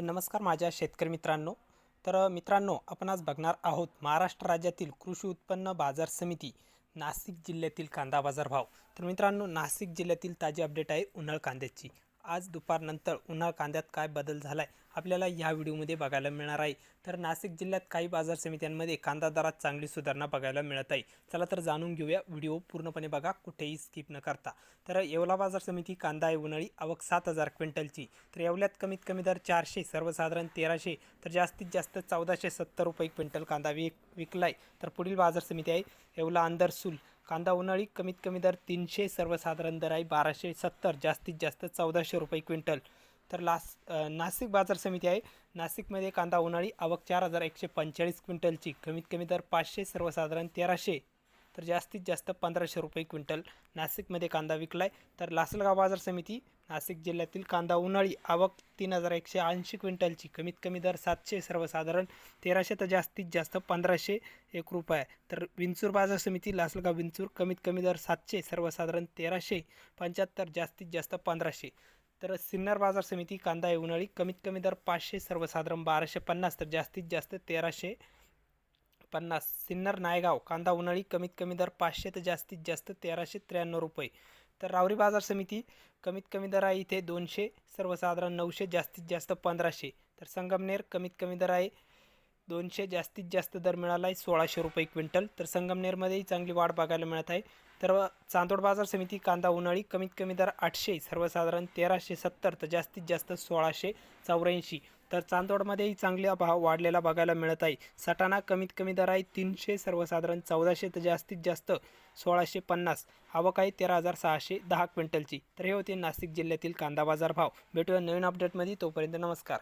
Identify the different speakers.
Speaker 1: नमस्कार माझ्या शेतकरी मित्रांनो. तर मित्रांनो आपण आज बघणार आहोत महाराष्ट्र राज्यातील कृषी उत्पन्न बाजार समिती नाशिक जिल्ह्यातील कांदा बाजार भाव तर मित्रांनो नाशिक जिल्ह्यातील ताजी अपडेट आहे उन्हाळ कांद्याची. आज दुपारनंतर उन्हाळ कांद्यात काय बदल झाला आहे आपल्याला या व्हिडिओमध्ये बघायला मिळणार आहे. तर नाशिक जिल्ह्यात काही बाजार समित्यांमध्ये कांदा दरात चांगली सुधारणा बघायला मिळत आहे. चला तर जाणून घेऊया व्हिडिओ पूर्णपणे बघा कुठेही स्किप न करता. तर येवला बाजार समिती कांदा आहे उन्हाळी आवक सात हजार क्विंटलची. तर येवल्यात कमीत कमी दर चारशे सर्वसाधारण तेराशे तर जास्तीत जास्त चौदाशे सत्तर रुपये क्विंटल कांदा विक विकलाय. तर पुढील बाजार समिती आहे येवला अंदरसूल कांदा उन्हाळी कमीत कमी दर तीनशे सर्वसाधारण दर आहे बाराशे सत्तर जास्तीत जास्त चौदाशे रुपये क्विंटल. तर लास नाशिक बाजार समिती आहे. नाशिकमध्ये कांदा उन्हाळी आवक चार हजार एकशे पंचेचाळीस क्विंटलची कमीत कमी दर पाचशे सर्वसाधारण तेराशे. तर जास्तीत जास्त पंधराशे रुपये क्विंटल नाशिकमध्ये कांदा विकलाय. तर लासलगाव बाजार समिती नाशिक जिल्ह्यातील कांदा उन्हाळी आवक तीन हजार एकशे ऐंशी क्विंटलची. कमीत कमी दर सातशे सर्वसाधारण तेराशे तर जास्तीत जास्त पंधराशे एक रुपये. तर विंचूर बाजार समिती लासलगाव विंचूर कमीत कमी दर सातशे सर्वसाधारण तेराशे पंच्याहत्तर जास्तीत जास्त पंधराशे. तर सिन्नर बाजार समिती कांदा आहे उन्हाळी कमीत कमी दर पाचशे सर्वसाधारण बाराशे पन्नास तर जास्तीत जास्त तेराशे पन्नास. सिन्नर नायगाव कांदा उन्हाळी कमीत कमी दर पाचशे तर जास्तीत जास्त तेराशे त्र्याण्णव रुपये. तर रावरी बाजार समिती कमीत कमी दर आहे इथे दोनशे सर्वसाधारण नऊशे जास्तीत जास्त पंधराशे. तर संगमनेर कमीत कमी दर आहे दोनशे जास्तीत जास्त दर मिळाला आहे सोळाशे रुपये क्विंटल. तर संगमनेरमध्येही चांगली वाढ बघायला मिळत आहे. तर चांदोड बाजार समिती कांदा उन्हाळी कमीत कमी दर आठशे सर्वसाधारण तेराशे सत्तर तर जास्तीत जास्त सोळाशे चौऱ्याऐंशी. तर चांदोडमध्येही चांगला भाव वाढलेला बघायला मिळत आहे. सटाणा कमीत कमी दर आहे तीनशे सर्वसाधारण चौदाशे तर जास्तीत जास्त सोळाशे पन्नास. आवक आहे तेरा हजार सहाशे दहा क्विंटलची. तर हे होते नाशिक जिल्ह्यातील कांदा बाजार भाव. भेटूया नवीन अपडेटमध्ये तोपर्यंत नमस्कार.